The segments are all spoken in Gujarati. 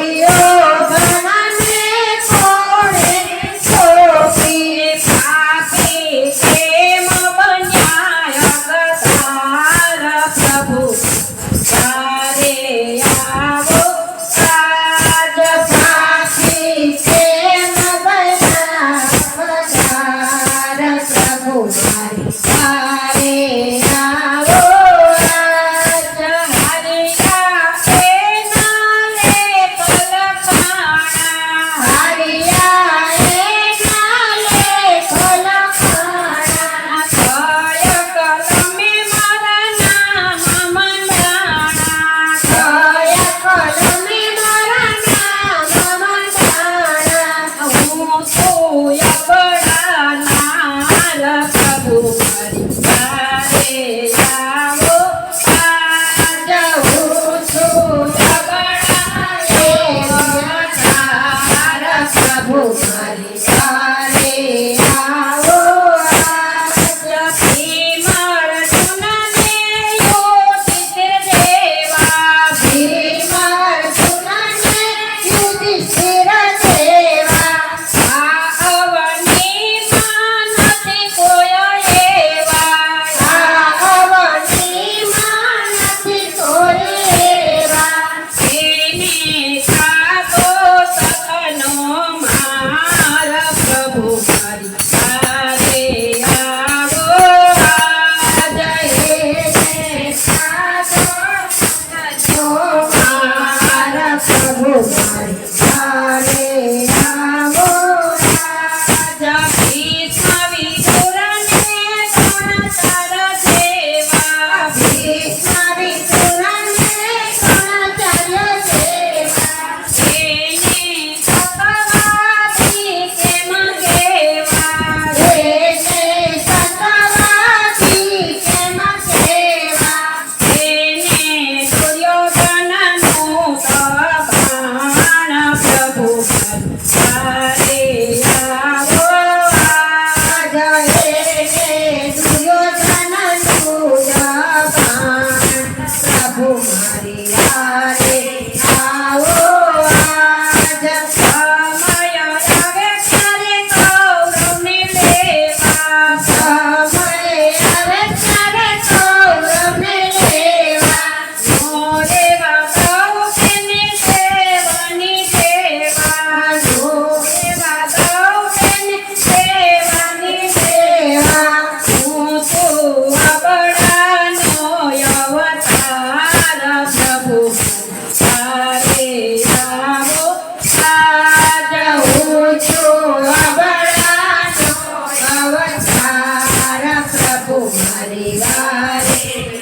Yeah. કુમારી વારે.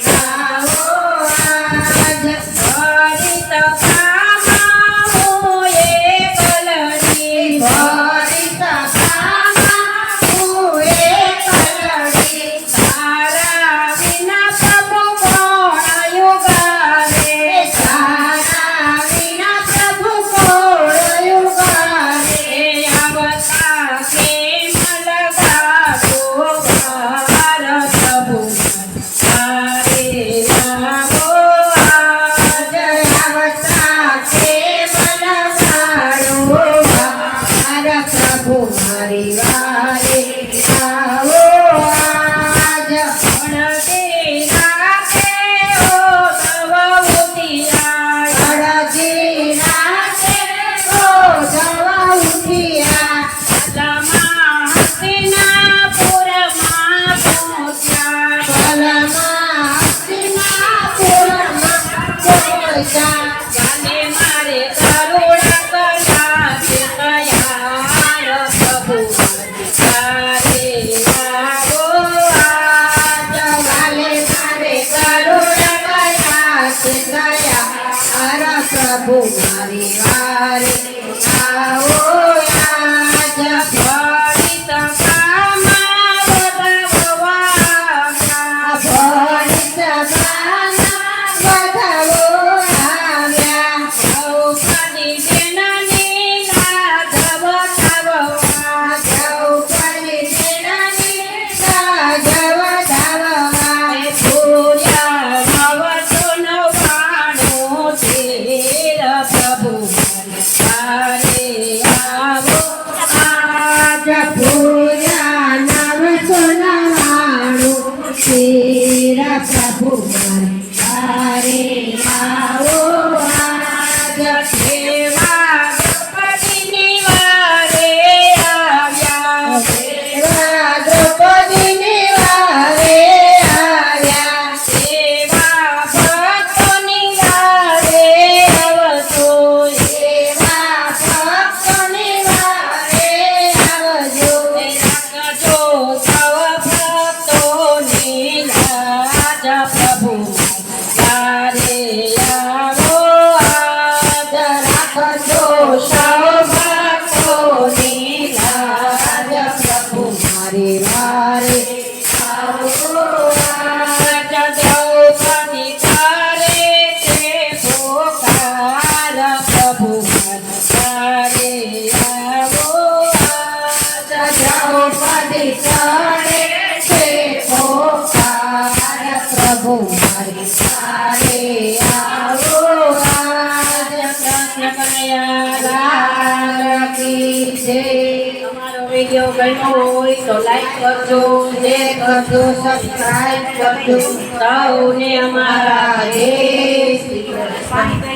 અમારો વીડિયો ગમ્યો હોય તો લાઈક કરજો શેર કરજો સબસ્ક્રાઈબ કરજો સૌને અમારા જય